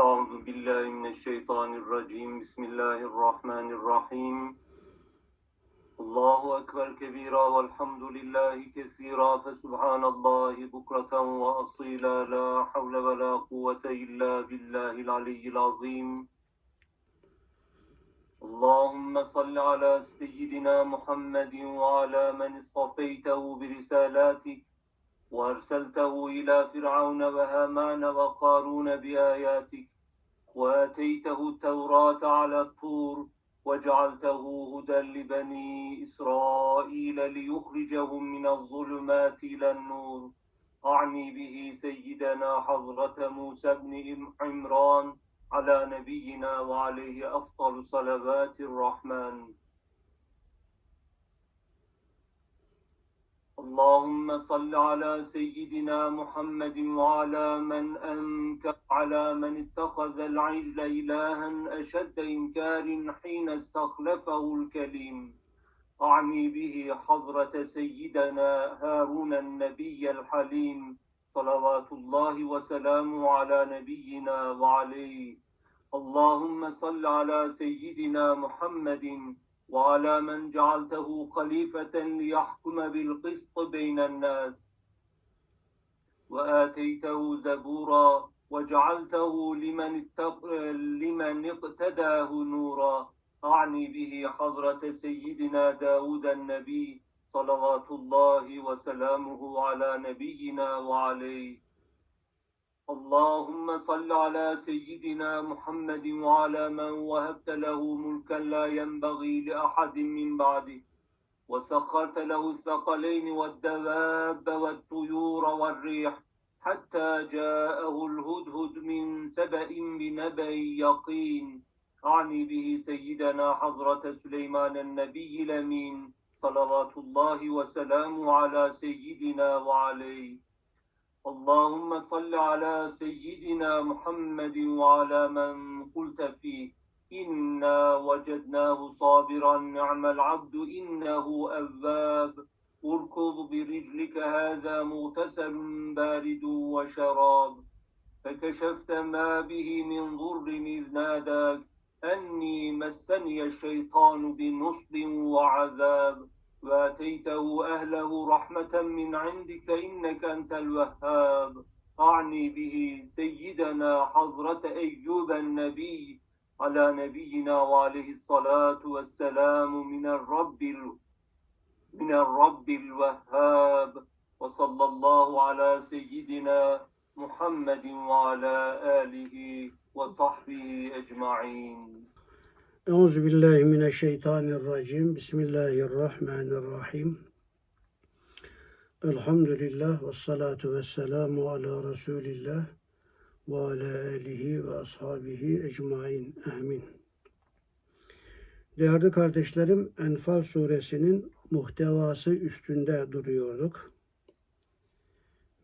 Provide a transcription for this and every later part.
أعوذ بالله من الشيطان الرجيم. بسم الله الرحمن الرحيم. الله أكبر كبيرا والحمد لله كثيرا فسبحان الله بكرة وأصيلا. لا حول ولا قوة إلا بالله العلي العظيم. اللهم صل على سيدنا محمد وعلى من اصطفيته برسالاتك وأرسلته إلى فرعون وهامان وقارون بآياتك وآتيته التوراة على الطور وجعلته هدى لبني إسرائيل ليخرجهم من الظلمات إلى النور. أعني به سيدنا حضرة موسى بن عمران على نبينا وعليه أفضل صلوات الرحمن. اللهم صل على سيدنا محمد وعلى من أنكر على من اتخذ العجل إلها أشد إنكار حين استخلفه الكليم. أعني به حضرة سيدنا هارون النبي الحليم. صلوات الله وسلامه على نبينا وعليه. اللهم صل على سيدنا محمد وعلى من جعلته خليفة ليحكم بالقسط بين الناس وآتيته زبورا وجعلته لمن, اتق... لمن اقتداه نورا. أعني به حضرة سيدنا داود النبي صلوات الله وسلامه على نبينا وعليه. اللهم صل على سيدنا محمد وعلى من وهبت له ملكا لا ينبغي لأحد من بعده. وسخرت له الثقلين والدواب والطيور والريح حتى جاءه الهدهد من سبأ بنبأ يقين. أعني به سيدنا حضرة سليمان النبي الأمين. صلوات الله وسلامه على سيدنا وعليه. اللهم صل على سيدنا محمد وعلى من قلت فيه. إنا وجدناه صابرا نعم العبد إنه أواب. اركض برجلك هذا مغتسل بارد وشراب. فكشفت ما به من ضر إذ ناداك. أني مسني الشيطان بنصب وعذاب. وآتيته أهله رحمة من عندك إنك أنت الوهاب. أعني به سيدنا حضرة أيوب النبي. على نبينا وعليه الصلاة والسلام من الرب ال... من الرب الوهاب. وصلى الله على سيدنا محمد وعلى آله وصحبه أجمعين. Euzu billahi mineşşeytanirracim. Bismillahirrahmanirrahim. Elhamdülillah ve salatu ve selamu ala Resulillah ve ala alihi ve ashabihi ecmain. Amin. Değerli kardeşlerim, Enfal suresinin muhtevası üstünde duruyorduk.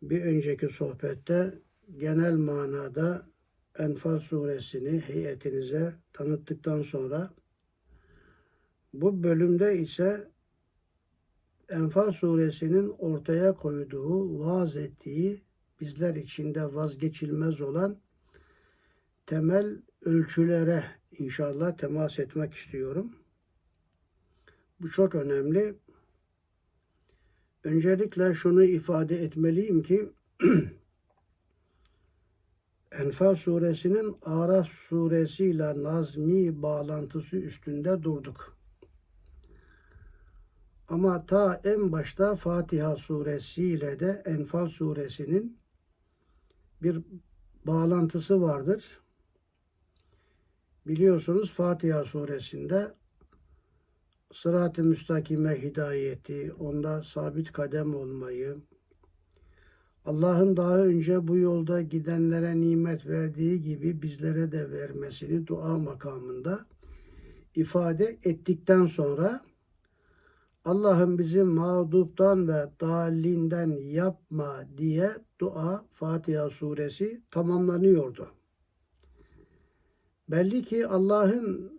Bir önceki sohbette genel manada Enfal suresini heyetinize tanıttıktan sonra bu bölümde ise Enfal suresinin ortaya koyduğu, vaaz ettiği, bizler içinde vazgeçilmez olan temel ölçülere inşallah temas etmek istiyorum. Bu çok önemli. Öncelikle şunu ifade etmeliyim ki Enfal suresinin Araf suresiyle nazmi bağlantısı üstünde durduk. Ama ta en başta Fatiha suresiyle de Enfal suresinin bir bağlantısı vardır. Biliyorsunuz Fatiha suresinde sırat-ı müstakime hidayeti, onda sabit kadem olmayı, Allah'ın daha önce bu yolda gidenlere nimet verdiği gibi bizlere de vermesini dua makamında ifade ettikten sonra Allah'ım bizi mağduptan ve dalinden yapma diye dua Fatiha suresi tamamlanıyordu. Belli ki Allah'ın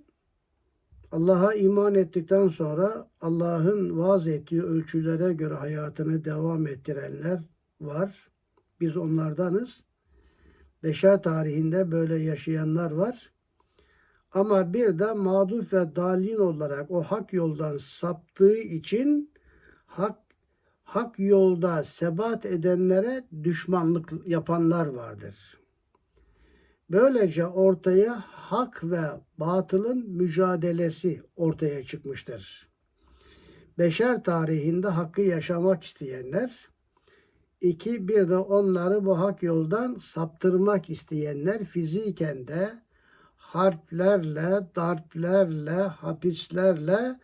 Allah'a iman ettikten sonra Allah'ın vaaz ettiği ölçülere göre hayatını devam ettirenler var. Biz onlardanız. Beşer tarihinde böyle yaşayanlar var. Ama bir de mağdur ve dalin olarak o hak yoldan saptığı için hak hak yolda sebat edenlere düşmanlık yapanlar vardır. Böylece ortaya hak ve batılın mücadelesi ortaya çıkmıştır. Beşer tarihinde hakkı yaşamak isteyenler, iki bir de onları bu hak yoldan saptırmak isteyenler fiziken de harplerle, darplerle, hapislerle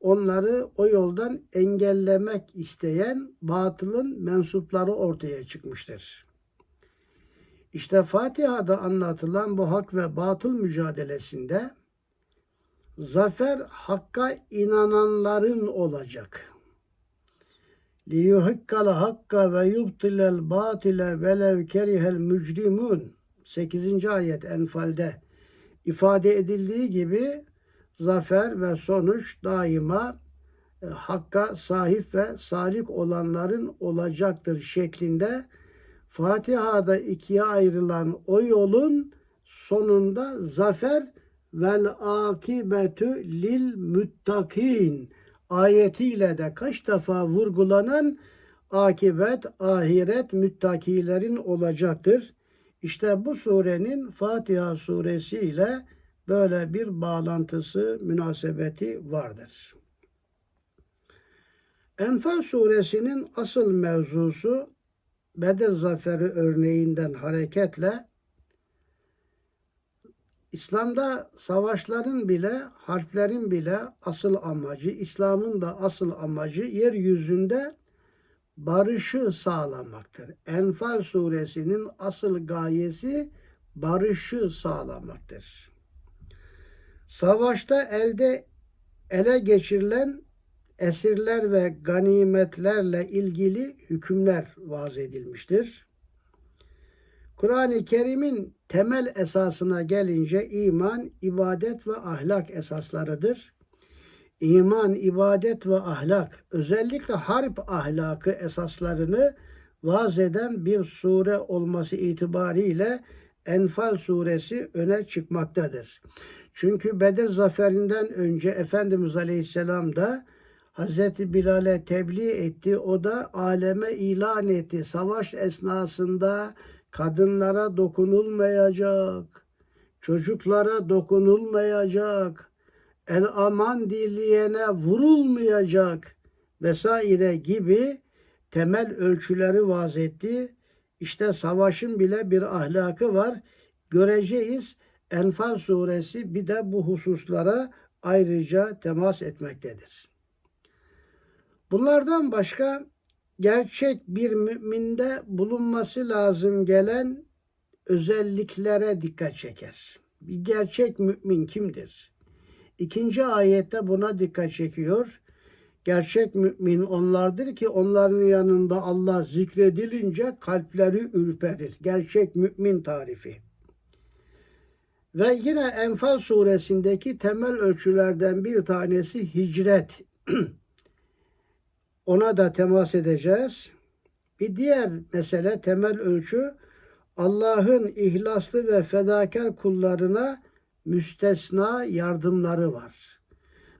onları o yoldan engellemek isteyen batılın mensupları ortaya çıkmıştır. İşte Fatiha'da anlatılan bu hak ve batıl mücadelesinde zafer hakka inananların olacak. Liyuhikkal hakka ve yubtilel batile velev kerihel mücrimun 8. ayet Enfal'de ifade edildiği gibi zafer ve sonuç daima e, hakka sahip ve salik olanların olacaktır şeklinde Fatiha'da ikiye ayrılan o yolun sonunda zafer vel akibetü lil müttakin ayetiyle de kaç defa vurgulanan akibet ahiret müttakilerin olacaktır. İşte bu surenin Fatiha suresi ile böyle bir bağlantısı, münasebeti vardır. Enfal suresinin asıl mevzusu Bedir zaferi örneğinden hareketle İslam'da savaşların bile, harplerin bile asıl amacı, İslam'ın da asıl amacı yeryüzünde barışı sağlamaktır. Enfal suresinin asıl gayesi barışı sağlamaktır. Savaşta elde ele geçirilen esirler ve ganimetlerle ilgili hükümler vaz edilmiştir. Kur'an-ı Kerim'in temel esasına gelince iman, ibadet ve ahlak esaslarıdır. İman, ibadet ve ahlak, özellikle harp ahlakı esaslarını vaz eden bir sure olması itibariyle Enfal suresi öne çıkmaktadır. Çünkü Bedir zaferinden önce Efendimiz Aleyhisselam da Hazreti Bilal'e tebliğ etti. O da aleme ilan etti. Savaş esnasında kadınlara dokunulmayacak, çocuklara dokunulmayacak, el aman dileyene vurulmayacak vesaire gibi temel ölçüleri vaz etti. İşte savaşın bile bir ahlakı var. Göreceğiz. Enfal suresi bir de bu hususlara ayrıca temas etmektedir. Bunlardan başka gerçek bir müminde bulunması lazım gelen özelliklere dikkat çeker. Bir gerçek mümin kimdir? İkinci ayette buna dikkat çekiyor. Gerçek mümin onlardır ki onların yanında Allah zikredilince kalpleri ürperir. Gerçek mümin tarifi. Ve yine Enfal suresindeki temel ölçülerden bir tanesi hicret. Ona da temas edeceğiz. Bir diğer mesele temel ölçü Allah'ın ihlaslı ve fedakar kullarına müstesna yardımları var.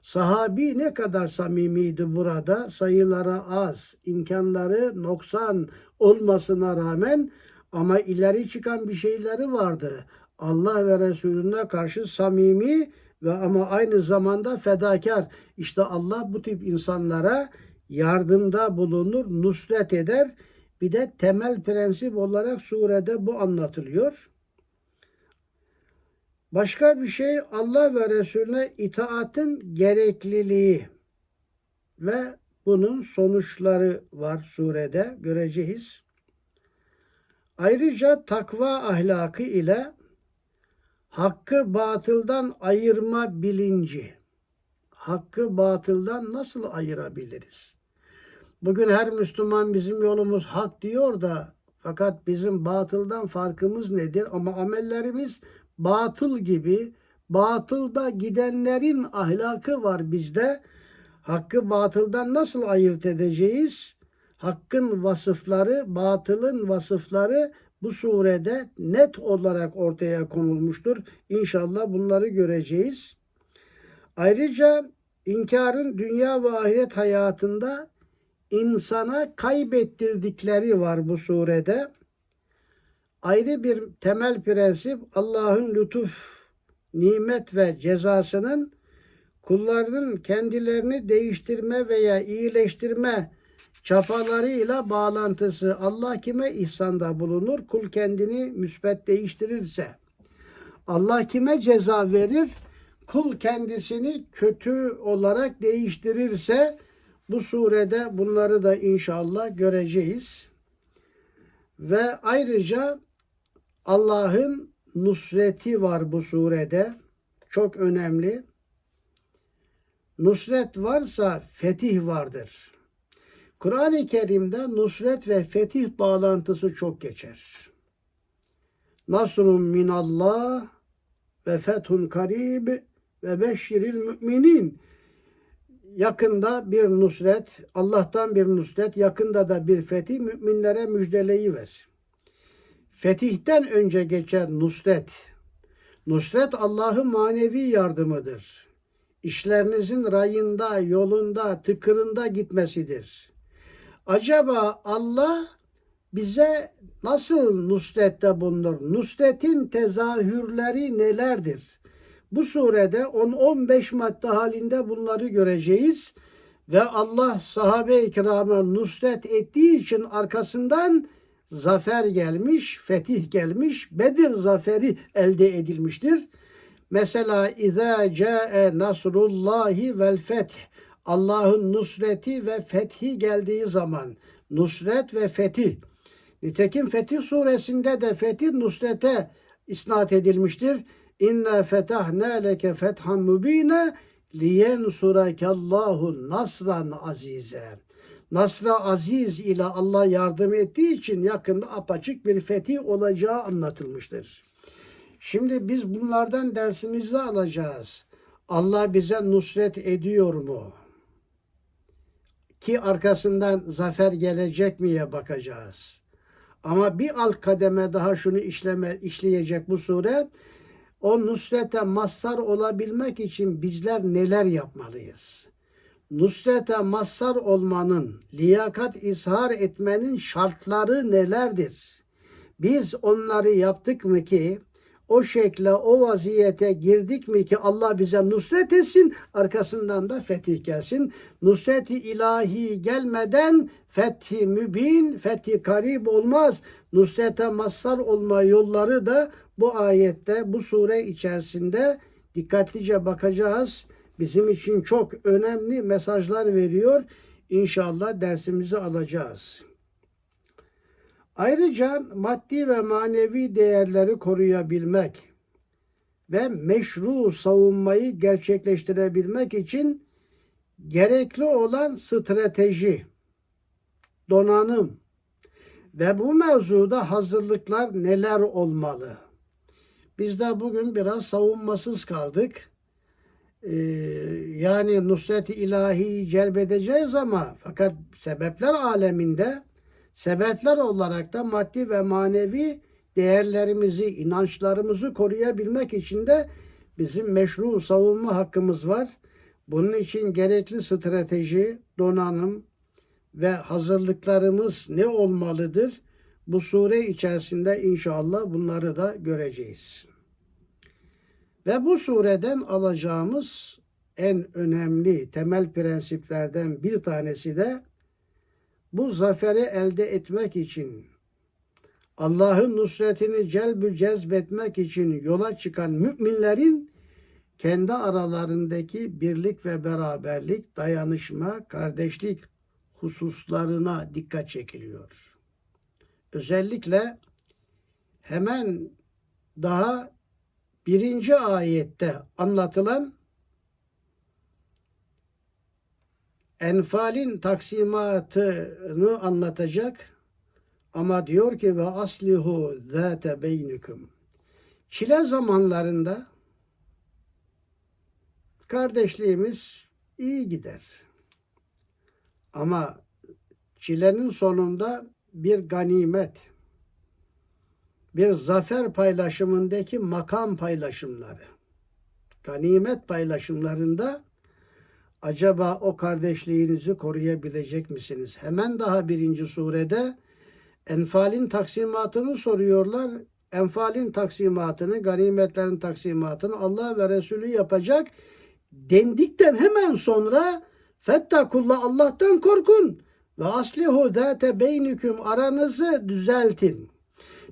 Sahabi ne kadar samimiydi burada? Sayıları az, imkanları noksan olmasına rağmen ama ileri çıkan bir şeyleri vardı. Allah ve Resulüne karşı samimi ve ama aynı zamanda fedakar. İşte Allah bu tip insanlara yardımda bulunur, nusret eder. Bir de temel prensip olarak surede bu anlatılıyor. Başka bir şey Allah ve Resulüne itaatın gerekliliği ve bunun sonuçları var surede göreceğiz. Ayrıca takva ahlakı ile hakkı batıldan ayırma bilinci. Hakkı batıldan nasıl ayırabiliriz? Bugün her Müslüman bizim yolumuz hak diyor da fakat bizim batıldan farkımız nedir? Ama amellerimiz batıl gibi batılda gidenlerin ahlakı var bizde. Hakkı batıldan nasıl ayırt edeceğiz? Hakkın vasıfları, batılın vasıfları bu surede net olarak ortaya konulmuştur. İnşallah bunları göreceğiz. Ayrıca inkarın dünya ve ahiret hayatında insana kaybettirdikleri var bu surede. Ayrı bir temel prensip Allah'ın lütuf, nimet ve cezasının kullarının kendilerini değiştirme veya iyileştirme çapalarıyla bağlantısı. Allah kime ihsanda bulunur? Kul kendini müsbet değiştirirse. Allah kime ceza verir? Kul kendisini kötü olarak değiştirirse bu surede bunları da inşallah göreceğiz. Ve ayrıca Allah'ın nusreti var bu surede. Çok önemli. Nusret varsa fetih vardır. Kur'an-ı Kerim'de nusret ve fetih bağlantısı çok geçer. Nasrun minallah ve fethun karib ve beşşiril müminin. Yakında bir nusret, Allah'tan bir nusret, yakında da bir fetih müminlere müjdeleyi ver. Fetihten önce geçen nusret. Nusret Allah'ın manevi yardımıdır. İşlerinizin rayında, yolunda, tıkırında gitmesidir. Acaba Allah bize nasıl nusrette bulunur? Nusretin tezahürleri nelerdir? Bu surede 10-15 madde halinde bunları göreceğiz. Ve Allah sahabe-i kirama nusret ettiği için arkasından zafer gelmiş, fetih gelmiş, Bedir zaferi elde edilmiştir. Mesela İza ca'e nasrullahi vel feth Allah'ın nusreti ve fethi geldiği zaman nusret ve fetih. Nitekim Fetih suresinde de fetih nusrete isnat edilmiştir. İnna fetahna leke fethan mübine liyensurakallahu nasran azize. Nasra aziz ile Allah yardım ettiği için yakında apaçık bir fetih olacağı anlatılmıştır. Şimdi biz bunlardan dersimizi alacağız. Allah bize nusret ediyor mu? Ki arkasından zafer gelecek miye bakacağız. Ama bir alt kademe daha şunu işleme, işleyecek bu sure. O nusrete mazhar olabilmek için bizler neler yapmalıyız? Nusrete mazhar olmanın, liyakat izhar etmenin şartları nelerdir? Biz onları yaptık mı ki o şekle, o vaziyete girdik mi ki Allah bize nusret etsin, arkasından da fetih gelsin. Nusreti ilahi gelmeden fethi mübin, fethi karib olmaz. Nusrete mazhar olma yolları da bu ayette, bu sure içerisinde dikkatlice bakacağız. Bizim için çok önemli mesajlar veriyor. İnşallah dersimizi alacağız. Ayrıca maddi ve manevi değerleri koruyabilmek ve meşru savunmayı gerçekleştirebilmek için gerekli olan strateji, donanım ve bu mevzuda hazırlıklar neler olmalı? Biz de bugün biraz savunmasız kaldık. Ee, yani nusret-i ilahi celbedeceğiz ama fakat sebepler aleminde sebepler olarak da maddi ve manevi değerlerimizi, inançlarımızı koruyabilmek için de bizim meşru savunma hakkımız var. Bunun için gerekli strateji, donanım ve hazırlıklarımız ne olmalıdır? Bu sure içerisinde inşallah bunları da göreceğiz. Ve bu sureden alacağımız en önemli temel prensiplerden bir tanesi de bu zaferi elde etmek için Allah'ın nusretini celbü cezbetmek için yola çıkan müminlerin kendi aralarındaki birlik ve beraberlik, dayanışma, kardeşlik hususlarına dikkat çekiliyor. Özellikle hemen daha birinci ayette anlatılan Enfal'in taksimatını anlatacak ama diyor ki ve aslihu zate beynikum. Çile zamanlarında kardeşliğimiz iyi gider. Ama çilenin sonunda bir ganimet, bir zafer paylaşımındaki makam paylaşımları. Ganimet paylaşımlarında acaba o kardeşliğinizi koruyabilecek misiniz? Hemen daha birinci surede Enfal'in taksimatını soruyorlar. Enfal'in taksimatını, ganimetlerin taksimatını Allah ve Resulü yapacak dendikten hemen sonra fettakullah Allah'tan korkun ve aslihu date beynüküm aranızı düzeltin.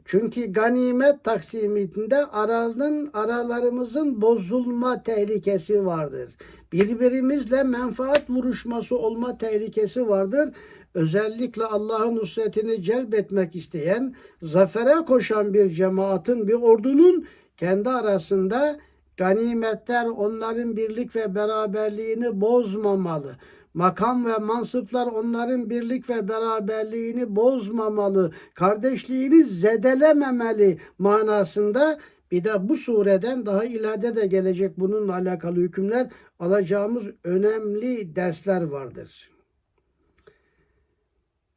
Çünkü ganimet taksimitinde aranın aralarımızın bozulma tehlikesi vardır. Birbirimizle menfaat vuruşması olma tehlikesi vardır. Özellikle Allah'ın nusretini celbetmek isteyen, zafere koşan bir cemaatin, bir ordunun kendi arasında ganimetler onların birlik ve beraberliğini bozmamalı. Makam ve mansıplar onların birlik ve beraberliğini bozmamalı. Kardeşliğini zedelememeli manasında bir de bu sureden daha ileride de gelecek bununla alakalı hükümler alacağımız önemli dersler vardır.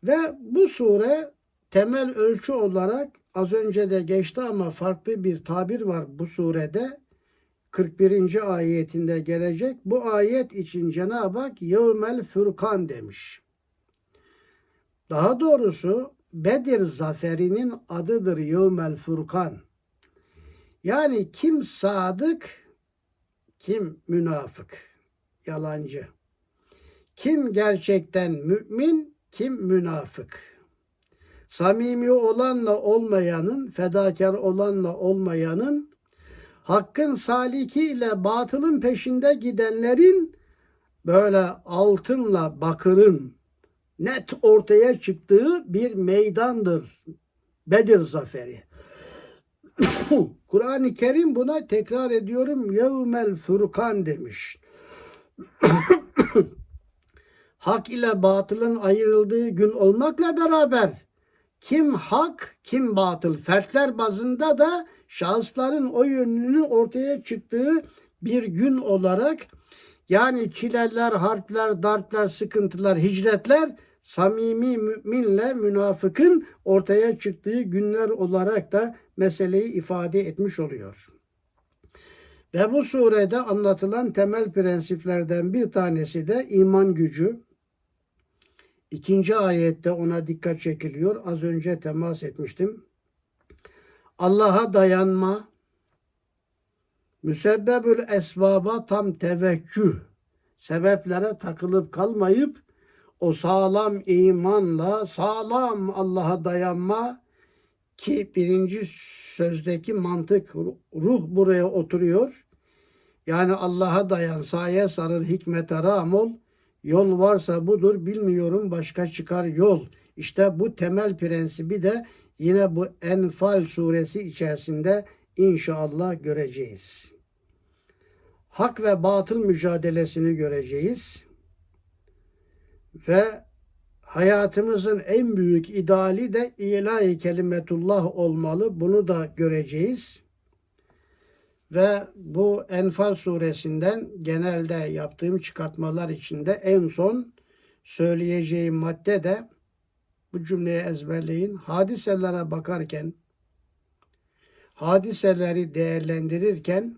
Ve bu sure temel ölçü olarak az önce de geçti ama farklı bir tabir var bu surede. 41. ayetinde gelecek. Bu ayet için Cenab-ı Hak Yevmel Furkan demiş. Daha doğrusu Bedir zaferinin adıdır Yevmel Furkan. Yani kim sadık, kim münafık, yalancı. Kim gerçekten mümin, kim münafık. Samimi olanla olmayanın, fedakar olanla olmayanın, hakkın saliki ile batılın peşinde gidenlerin böyle altınla bakırın net ortaya çıktığı bir meydandır. Bedir zaferi. Kur'an-ı Kerim buna tekrar ediyorum yevmel furkan demiş. hak ile batılın ayrıldığı gün olmakla beraber kim hak kim batıl fertler bazında da şahısların o yönünün ortaya çıktığı bir gün olarak yani çileler, harpler, darpler, sıkıntılar, hicretler samimi müminle münafıkın ortaya çıktığı günler olarak da meseleyi ifade etmiş oluyor. Ve bu surede anlatılan temel prensiplerden bir tanesi de iman gücü. İkinci ayette ona dikkat çekiliyor. Az önce temas etmiştim. Allah'a dayanma, müsebbebül esbaba tam teveccüh, sebeplere takılıp kalmayıp o sağlam imanla sağlam Allah'a dayanma ki birinci sözdeki mantık ruh buraya oturuyor. Yani Allah'a dayan, saye sarıl, hikmete ram ol. Yol varsa budur, bilmiyorum başka çıkar yol. İşte bu temel prensibi de yine bu Enfal suresi içerisinde inşallah göreceğiz. Hak ve batıl mücadelesini göreceğiz. Ve hayatımızın en büyük ideali de ilahi kelimetullah olmalı. Bunu da göreceğiz. Ve bu Enfal suresinden genelde yaptığım çıkartmalar içinde en son söyleyeceğim madde de bu cümleyi ezberleyin. Hadiselere bakarken, hadiseleri değerlendirirken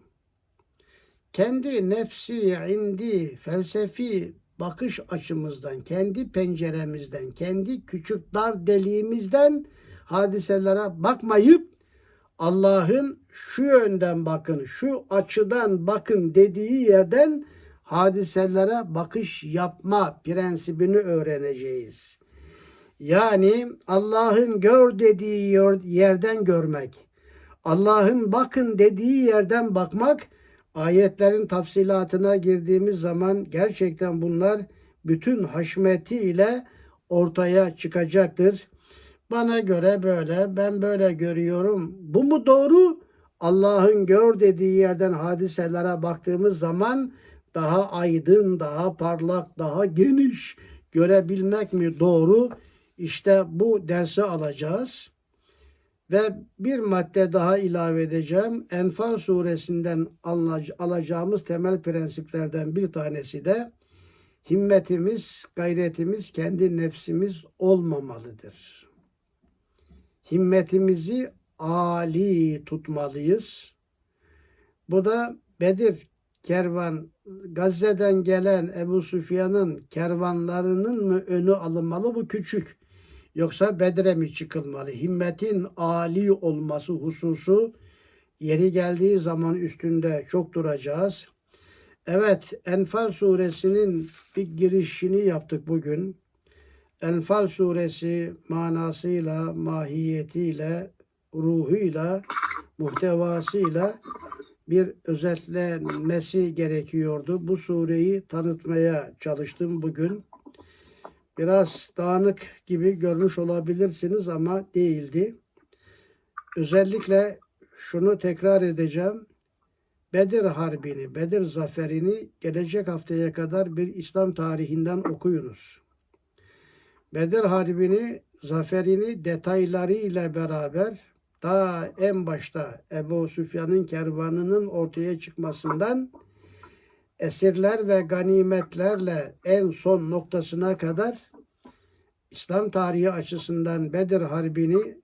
kendi nefsi, indi, felsefi bakış açımızdan, kendi penceremizden, kendi küçük dar deliğimizden hadiselere bakmayıp Allah'ın şu yönden bakın, şu açıdan bakın dediği yerden hadiselere bakış yapma prensibini öğreneceğiz. Yani Allah'ın gör dediği yerden görmek, Allah'ın bakın dediği yerden bakmak, ayetlerin tafsilatına girdiğimiz zaman gerçekten bunlar bütün haşmeti ile ortaya çıkacaktır. Bana göre böyle, ben böyle görüyorum. Bu mu doğru? Allah'ın gör dediği yerden hadiselere baktığımız zaman daha aydın, daha parlak, daha geniş görebilmek mi doğru? İşte bu dersi alacağız. Ve bir madde daha ilave edeceğim. Enfal suresinden alacağımız temel prensiplerden bir tanesi de himmetimiz, gayretimiz kendi nefsimiz olmamalıdır. Himmetimizi ali tutmalıyız. Bu da Bedir kervan Gazze'den gelen Ebu Süfyan'ın kervanlarının mı önü alınmalı bu küçük yoksa Bedir'e mi çıkılmalı? Himmetin ali olması hususu yeri geldiği zaman üstünde çok duracağız. Evet Enfal suresinin bir girişini yaptık bugün. Enfal suresi manasıyla, mahiyetiyle, ruhuyla, muhtevasıyla bir özetlenmesi gerekiyordu. Bu sureyi tanıtmaya çalıştım bugün. Biraz dağınık gibi görmüş olabilirsiniz ama değildi. Özellikle şunu tekrar edeceğim. Bedir Harbi'ni, Bedir Zaferi'ni gelecek haftaya kadar bir İslam tarihinden okuyunuz. Bedir Harbi'ni, zaferini detaylarıyla beraber daha en başta Ebu Süfyan'ın kervanının ortaya çıkmasından esirler ve ganimetlerle en son noktasına kadar İslam tarihi açısından Bedir Harbi'ni,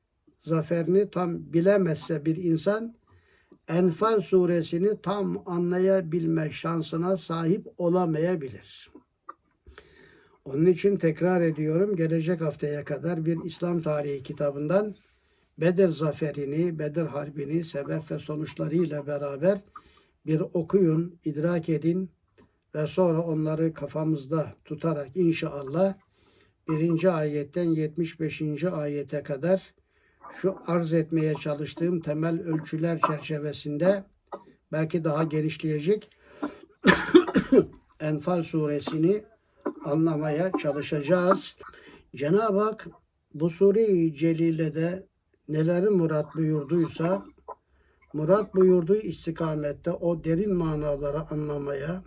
zaferini tam bilemezse bir insan Enfal suresini tam anlayabilme şansına sahip olamayabilir. Onun için tekrar ediyorum gelecek haftaya kadar bir İslam tarihi kitabından Bedir zaferini, Bedir harbini sebep ve sonuçlarıyla beraber bir okuyun, idrak edin ve sonra onları kafamızda tutarak inşallah birinci ayetten 75. ayete kadar şu arz etmeye çalıştığım temel ölçüler çerçevesinde belki daha genişleyecek Enfal suresini anlamaya çalışacağız. Cenab-ı Hak bu sure-i celilede neleri murat buyurduysa murat buyurduğu istikamette o derin manaları anlamaya,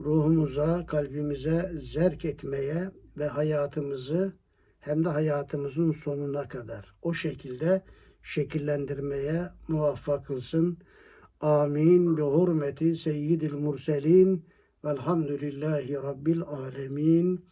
ruhumuza, kalbimize zerk etmeye ve hayatımızı hem de hayatımızın sonuna kadar o şekilde şekillendirmeye muvaffak kılsın. Amin. Bi hurmeti seyyidil murselin velhamdülillahi rabbil alemin.